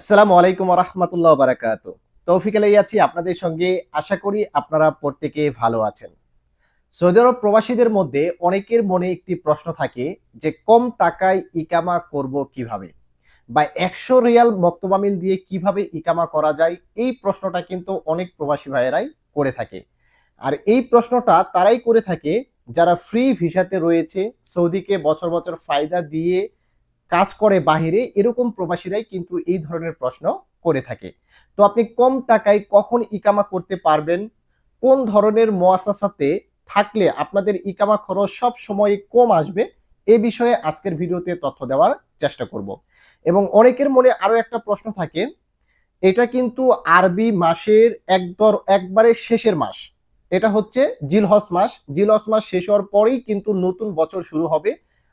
আসসালামু আলাইকুম রহমতুল্লাহ বারাকাত তৌফিক আলাই আছি আপনাদের সঙ্গে। আশা করি আপনারা প্রত্যেকে ভালো আছেন। সৌদি আরব প্রবাসীদের মধ্যে অনেকের মনে একটি প্রশ্ন থাকে যে, কম টাকায় ইকামা করব কীভাবে? বা একশো রিয়াল মক্তবামিল দিয়ে কীভাবে ইকামা করা যায়? এই প্রশ্নটা কিন্তু অনেক প্রবাসী ভাইয়েরাই করে থাকে। আর এই প্রশ্নটা তারাই করে থাকে যারা ফ্রি ভিসাতে রয়েছে, সৌদিকে বছর বছর ফায়দা দিয়ে কাজ করে বাহিরে, এরকম প্রবাসীরাই কিন্তু এই ধরনের প্রশ্ন করে থাকে। তো আপনি কম টাকায় কখন ইকামা করতে পারবেন? কোন ধরনের মোয়াসাসাতে থাকলে আপনাদের ইকামা খরচ সব সময় কম আসবে? এ বিষয়ে আজকের ভিডিওতে তথ্য দেওয়ার চেষ্টা করব। এবং অনেকের মনে আরও একটা প্রশ্ন থাকে, এটা কিন্তু আরবি মাসের একদর একবারে শেষের মাস। এটা হচ্ছে জিলহস মাস। জিলহস মাস শেষ হওয়ার পরেই কিন্তু নতুন বছর শুরু হবে।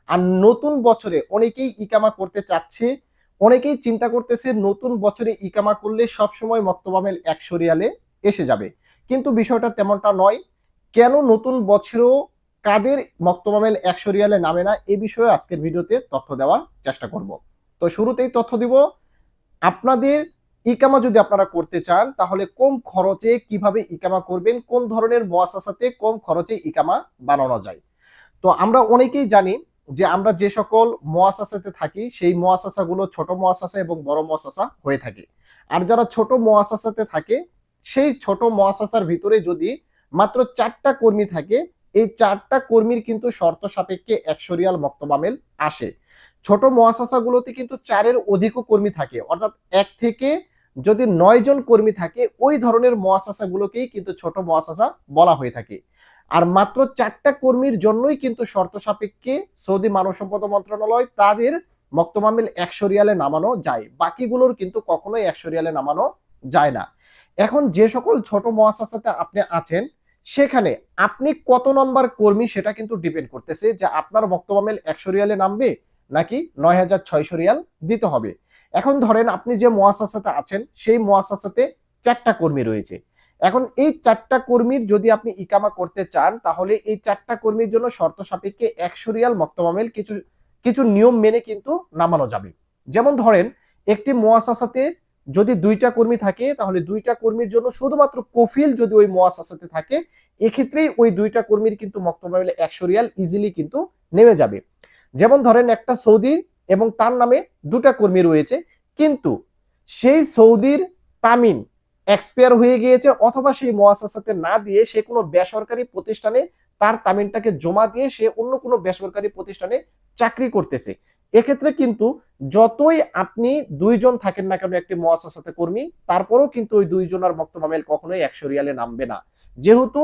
আর নতুন বছরে অনেকেই ইকামা করতে চাচ্ছে, অনেকেই চিন্তা করতেছে নতুন বছরে ইকামা করলে সবসময় মক্তবামেল একশো রিয়ালে এসে যাবে। কিন্তু বিষয়টা তেমনটা নয়। কেন নতুন বছরেও কাদের মক্তবামেল একশো রিয়ালে নামে না, এ বিষয়ে আজকের ভিডিওতে তথ্য দেওয়ার চেষ্টা করব। তো শুরুতেই তথ্য দিব, আপনাদের ইকামা যদি আপনারা করতে চান, তাহলে কম খরচে কীভাবে ইকামা করবেন, কোন ধরনের মোয়াসাসাতে কম খরচে ইকামা বানানো যায়? তো আমরা অনেকেই জানি যে আমরা যে সকল মোয়াসাসাতে থাকি, সেই মোয়াসাসাগুলো ছোট মোয়াসাসা এবং বড় মোয়াসাসা হয়ে থাকে। আর যারা ছোট মোয়াসাসাতে থাকে, সেই ছোট মোয়াসাসার ভিতরে যদি মাত্র চারটা কর্মী থাকে, এই চারটা কর্মীর কিন্তু শর্ত সাপেক্ষে একশো রিয়াল মক্তবামেল আসে। ছোট মহাশাসাগুলোতে কিন্তু চারের অধিকও কর্মী থাকে। অর্থাৎ এক থেকে যদি নয় জন কর্মী থাকে, ওই ধরনের মহাশাসাগুলোকেই কিন্তু ছোট মহাশাসা বলা হয়ে থাকে। আর মাত্র চারটা কর্মীর জন্যই কিন্তু শর্ত সাপেক্ষে সৌদি মানব সম্পদ মন্ত্রণালয় তাদের মক্তমামিল একশো রিয়ালে নামানো যায়। বাকিগুলোর কিন্তু কখনোই একশো রিয়ালে নামানো যায় না। এখন যে সকল ছোট মহাশাসাতে আপনি আছেন, সেখানে আপনি কত নম্বর কর্মী সেটা কিন্তু ডিপেন্ড করতেছে যে আপনার মক্তবামেল একশো রিয়ালে নামবে নাকি নয় হাজার ছয়শো রিয়াল দিতে হবে। এখন ধরেন আপনি যে মোয়াসাসাতে আছেন, সেই মোয়াসাসাতে চারটা কর্মী রয়েছে। এখন এই চারটা কর্মীর যদি আপনি ইকামা করতে চান, তাহলে এই চারটা কর্মীর জন্য শর্ত সাপেক্ষে একশো রিয়াল মক্তমামেল কিছু কিছু নিয়ম মেনে কিন্তু নামানো যাবে। যেমন ধরেন, একটি মোয়াসাসাতে যদি দুইটা কর্মী থাকে, তাহলে দুইটা কর্মীর জন্য শুধুমাত্র কফিল যদি ওই মোয়াসাসাতে থাকে, এক্ষেত্রেই ওই দুইটা কর্মীর কিন্তু মক্তমামেল একশো রিয়াল ইজিলি কিন্তু নেমে যাবে। যেমন ধরেন, একটা সৌদি এবং তার নামে দুটা কর্মী রয়েছে, কিন্তু সেই সৌদির তামিন এক্সপায়ার হয়ে গিয়েছে অথবা সেই মহাসাসাতে না দিয়ে সে কোনো বেসরকারি প্রতিষ্ঠানে তার তামিনটাকে জমা দিয়ে সে অন্য কোনো বেসরকারি প্রতিষ্ঠানে চাকরি করতেছে। এক্ষেত্রে কিন্তু যতই আপনি দুইজন থাকেন না কেন একটি মহাসাসাতে কর্মী, তারপরও কিন্তু ওই দুইজনের মক্তমামেল কখনোই একশো রিয়ালে নামবে না। যেহেতু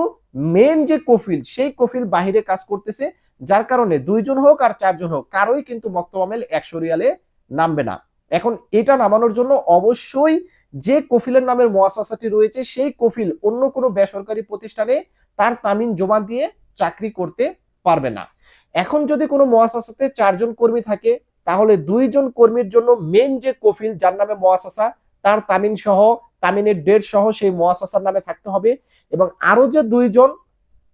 মেন যে কফিল, সেই কফিল বাহিরে কাজ করতেছে, যার কারণে দুইজন হোক আর চারজন হোক, কারোই কিন্তু মক্তমামেল একশো রিয়ালে নামবে না। এখন এটা নামানোর জন্য অবশ্যই যে কফিলের নামের মোয়াসাসাটি রয়েছে, সেই কফিল অন্য কোনো বেসরকারি প্রতিষ্ঠানে তার তামিন জমা দিয়ে চাকরি করতে পারবে না। এখন যদি কোনো মোয়াসাসাতে চারজন কর্মী থাকে, তাহলে দুইজন কর্মীর জন্য মেন যে কফিল, যার নামে মোয়াসাসা তার তামিন সহ তামিনের ডেট সহ সেই মোয়াসাসার নামে থাকতে হবে এবং আরও যে দুইজন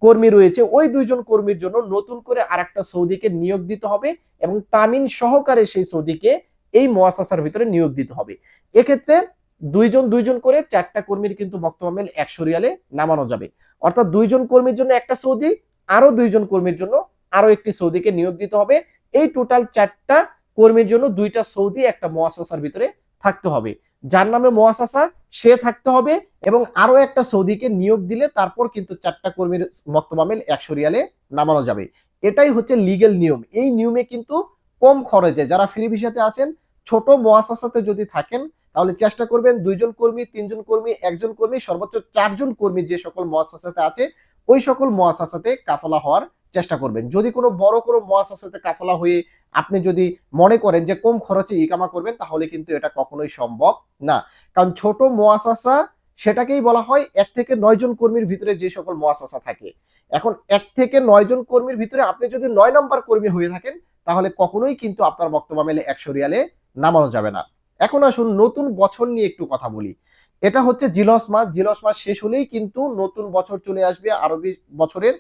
কর্মী রয়েছে, ওই দুইজন কর্মীর জন্য নতুন করে আর একটা সৌদিকে নিয়োগ দিতে হবে এবং তামিন সহকারে সেই সৌদিকে এই মোয়াসাসার ভিতরে নিয়োগ দিতে হবে। এক্ষেত্রে দুইজন দুইজন করে চারটা কর্মীর কিন্তু মক্তমামেল একশো রিয়ালে নামানো যাবে। অর্থাৎ দুইজন কর্মীর জন্য একটা সৌদি, আরও দুইজন কর্মীর জন্য আরও একটি সৌদিকে নিয়োগ দিতে হবে। এই টোটাল চারটা কর্মীর জন্য দুইটা সৌদি, একটা মোয়াসাসার ভিতরে থাকতে হবে। যার নামে মোয়াসাসা সে থাকতে হবে এবং আরও একটা সৌদিকে নিয়োগ দিলে তারপর কিন্তু চারটা কর্মীর মক্তবামেল একশো রিয়ালে নামানো যাবে। এটাই হচ্ছে লিগেল নিয়ম। এই নিয়মে কিন্তু কম খরচে যারা ফ্রি ভিসাতে আছেন, ছোট মোয়াসাসাতে যদি থাকেন তাহলে চেষ্টা করবেন দুইজন কর্মী, তিনজন কর্মী, একজন কর্মী, সর্বোচ্চ চারজন কর্মী যে সকল মোয়াসাসাতে আছে, ওই সকল মোয়াসাসাতে কাফলা হওয়ার চেষ্টা করবেন। যদি কোনো বড় কোনো মোয়াসাসাতে কাফলা হয়ে আপনি যদি মনে করেন যে কম খরচে ইকামা করবেন, তাহলে কিন্তু এটা কখনোই সম্ভব না। কারণ ছোট মোয়াসাসা সেটাকেই বলা হয় এক থেকে নয় জন কর্মীর ভিতরে যে সকল মোয়াসাসা থাকে। এখন এক থেকে নয় জন কর্মীর ভিতরে আপনি যদি নয় নম্বর কর্মী হয়ে থাকেন, তাহলে কখনোই কিন্তু আপনার বক্তব্য মেলে একশো রিয়ালে নামানো যাবে না। এখন আসুন নতুন বছর নিয়ে একটু কথা বলি। এটা হচ্ছে জিলস মাস। জিলস মাস শেষ হলেই কিন্তু নতুন বছর চলে আসবে আরবি বছরের।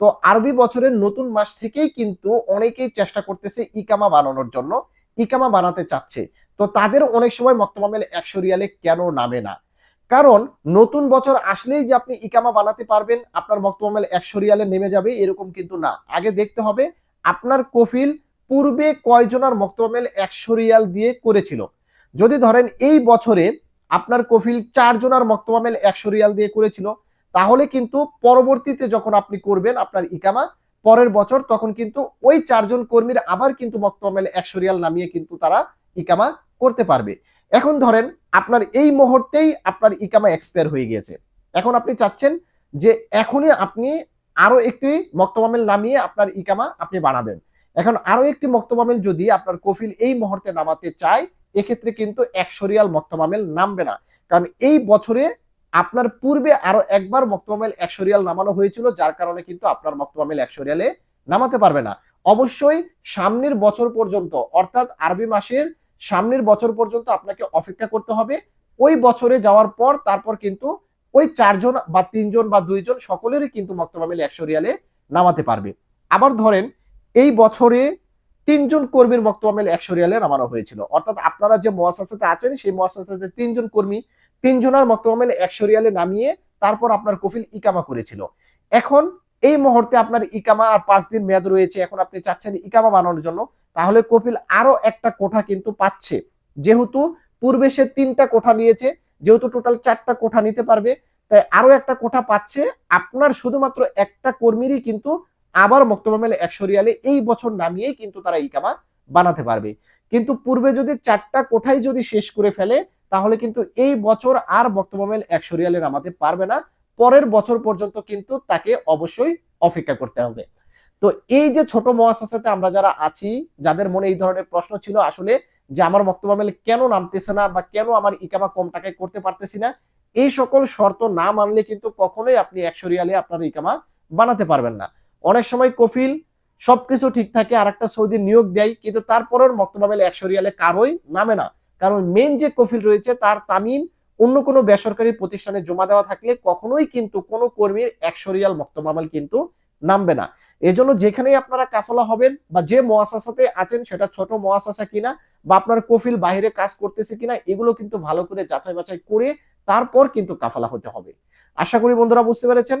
তো আরবি বছরের নতুন মাস থেকেই কিন্তু অনেকেই চেষ্টা করতেছে ইকামা বানানোর জন্য। ইকামা বানাতে চাচ্ছে। তো তাদের অনেক সময় মক্তমামেল একশো রিয়ালে কেন নামে না? কারণ নতুন বছর আসলেই যে আপনি ইকামা বানাতে পারবেন, আপনার মক্তমামেল একশো রিয়ালে নেমে যাবে এরকম কিন্তু না। আগে দেখতে হবে, আপনার কফিল পূর্বে কয়জনার মক্তমামেল একশো রিয়াল দিয়ে করেছিল? যদি ধরেন এই বছরে আপনার কফিল চারজনার মক্তমামেল একশো রিয়াল দিয়ে করেছিল, তাহলে কিন্তু পরবর্তীতে যখন আপনি করবেন আপনার ইকামা, পরের বছর তখন কিন্তু ওই চারজন কর্মীর আবার কিন্তু মক্তমামেল একশো রিয়াল নামিয়ে কিন্তু তারা ইকামা করতে পারবে। এখন ধরেন আপনার এই মুহূর্তেই আপনার ইকামা এক্সপায়ার হয়ে গিয়েছে। এখন আপনি চাচ্ছেন যে এখনই আপনি আরও একটি মক্তমামেল নামিয়ে আপনার ইকামা আপনি বানাবেন এখন আরও একটি মক্তমামেল যদি আপনার কফিল এই মুহূর্তে নামাতে চায় এক্ষেত্রে কিন্তু একশো রিয়াল মক্তমামেল নামবে না। কারণ এই বছরে আপনার পূর্বে আরও একবার মক্তমামেল একশো রিয়াল নামানো হয়েছিল, যার কারণে কিন্তু আপনার মক্তমামেল একশো রিয়ালে নামাতে পারবে না। অবশ্যই সামনের বছর পর্যন্ত, অর্থাৎ আরবি মাসের সামনের বছর পর্যন্ত আপনাকে অপেক্ষা করতে হবে। ওই বছরে যাওয়ার পর তারপর কিন্তু ওই চারজন বা তিনজন বা দুইজন সকলেরই কিন্তু মক্তমামিল একশো রিয়ালে নামাতে পারবে। আবার ধরেন, এই বছরে তিনজন কর্মীর বক্তব্য মক্তমামিল একশো রিয়ালে নামানো হয়েছিল। অর্থাৎ আপনারা যে মহাসাসাতে আছেন, সেই মহাসাসাতে তিনজন কর্মী, তিনজনের বক্তব্য মক্তমামিল একশো রিয়ালে নামিয়ে তারপর আপনার কফিল ইকামা করেছিল। এখন এই মুহূর্তে আপনার ইকামা আর পাঁচ দিন মেয়াদ রয়েছে, এখন আপনি চাচ্ছেন ইকামা বানানোর জন্য, তাহলে কপিল আরও একটা কোঠা কিন্তু পাচ্ছে। যেহেতু পূর্বে সে তিনটা কোঠা নিয়েছে, যেহেতু টোটাল চারটা কোঠা নিতে পারবে, তাই আরও একটা কোঠা পাচ্ছে। আপনার শুধুমাত্র একটা কর্মীরই কিন্তু আবার মক্তবামেল একশো রিয়ালে এই বছর নামিয়েই কিন্তু তারা ইকামা বানাতে পারবে। কিন্তু পূর্বে যদি চারটা কোঠাই যদি শেষ করে ফেলে, তাহলে কিন্তু এই বছর আর বক্তবামেল একশো রিয়ালে নামাতে পারবে না। পরের বছর পর্যন্ত কিন্তু তাকে অবশ্যই অপেক্ষা করতে হবে। তো এই যে ছোট মহাসাসাতে আমরা যারা আছি, যাদের মনে এই ধরনের প্রশ্ন ছিল আসলে যে আমার বক্তব্য মেলে কেন নামতেছে না বা কেন আমার ইকামা কম টাকায় করতে পারতেছি না, এই সকল শর্ত না মানলে কিন্তু কখনোই আপনি একশো রিয়ালে আপনার ইকামা বানাতে পারবেন না। অনেক সময় কফিল সবকিছু ঠিক থাকে আর একটা সৌদি নিয়োগ দেয়, কিন্তু তারপরের বক্তব্য মেলে একশো রিয়ালে কারোই নামে না। কারণ মেন যে কফিল রয়েছে, তার তামিন অন্য কোনো বেসরকারি প্রতিষ্ঠানে জমা দেওয়া থাকলে কখনোই কিন্তু কোনো কর্মীর একশো রিয়াল মক্তমামেল কিন্তু নামবে না। এজন্য যেখানেই আপনারা কাফলা হবেন বা যে মহাসাসাতে আছেন, সেটা ছোট মহাসাসা কিনা বা আপনার কফিল বাইরে কাজ করতেছে কিনা, এগুলো কিন্তু ভালো করে যাচাই বাছাই করে তারপর কিন্তু কাফলা হতে হবে। আশা করি বন্ধুরা বুঝতে পেরেছেন।